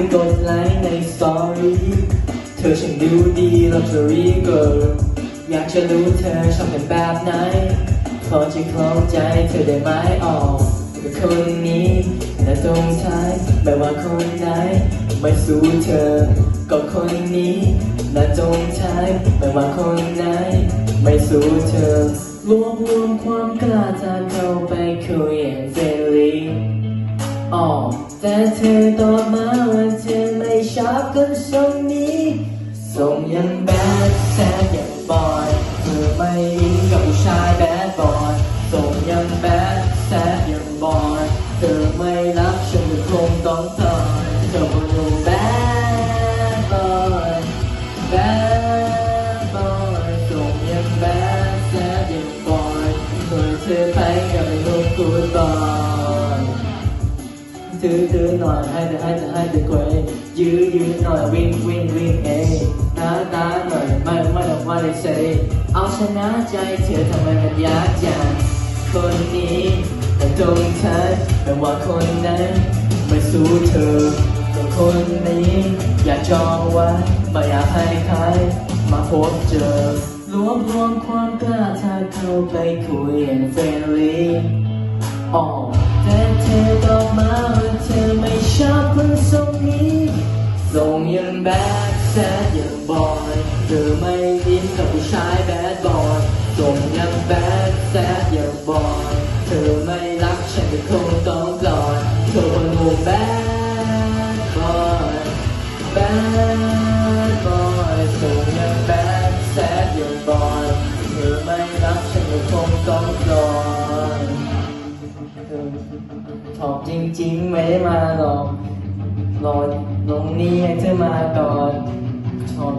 ให้กดไลค์ในสตอรี่เธอช่างดูดีลักชัวรี่เกิร์ลอยากจะรู้เธอชอบเป็นแบบไหนพอจะเข้าใจเธอได้ไหมออกกับคนนี้แต่ตรงท้ายไม่ว่าคนไหนไม่สู้เธอก็คนนี้และตรงท้ายไม่ว่าคนไหนไม่สู้เธอรวบรวมความกล้าจะเข้าไปคุยอย่างเฟรนลี่ อ๋อแต่เธอตอบมาว่าเธอไม่ชอบคนทรงนี้ทรงยังแบดแซดอย่างบอยเธอไม่อินกับผู้ชายแบดบอยทรงยังแบดแซดอย่างบอยเธอไม่รักฉันก็คงต้องตายเธอเป็นลูกแบดบอยแบดบอยทรงยังแบดแซดอย่างบอยเคยเธอไป ถือถือหน่อยให้เธอให้เธอให้เธอควยยื้อยื้อหน่อยวิ่งวิ่งวิ่งเองตาตาหน่อยไม่ไม่ต้องว่าเลยเซเอาชนะใจเธอทำไมมันยากจังคนนี้แต่ตรงเธอแต่ว่าคนนั้นไม่สู้เธอแต่คนนี้ อย่าจองไว้ไม่อยากให้ใครมาพบเจอรวบรวมความกล้าถ้าเข้าไปคุยอย่างเฟรนลี่อ๋อแต่เธอบอกมาว่าเธอไม่ชอบคนทรงนี้ทรงยังแบดแซดยังบอยเธอไม่อินกับผู้ชายแบดบอยทรงยังแบดแซดยังบอยเธอไม่รักฉันก็คงต้องปล่อยเธอคนหูแบดบอยแบดบอยทรงยังแบดแซดยังบอยเธอไม่รักฉันก็คงต้องปล่อย ชอบจริง ๆ ไม่ได้มาหรอกรอตรงนี้ให้เธอมาก่อนชอบ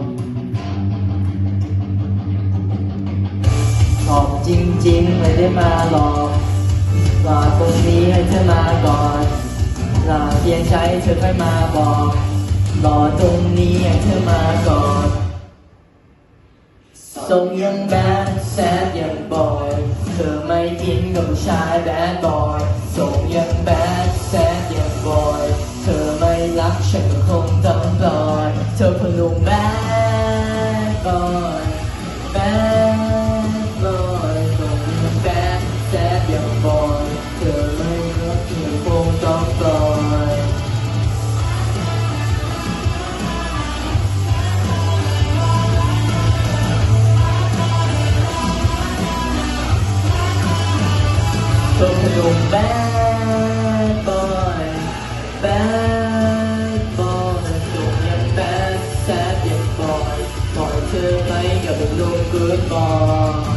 ชอบจริง ๆ ไม่ได้มาหรอกรอตรงนี้ให้เธอมาก่อนรอเพียงใช้เธอค่อยมาบอกรอตรงนี้ให้เธอมาก่อนทรงยังแบด แซดยังบอยเธอไม่อินกับผู้ชายแบดบอยทรงยังแบดแซดยังบอยเธอไม่รักฉันก็คงต้องปล่อยเธอพลุงแบดบอยแบด พลุงแบดบอยแบดบอยทรงยังแบดแซดยังบอยปล่อยเธอไปกับเป็นลูกกูดบอย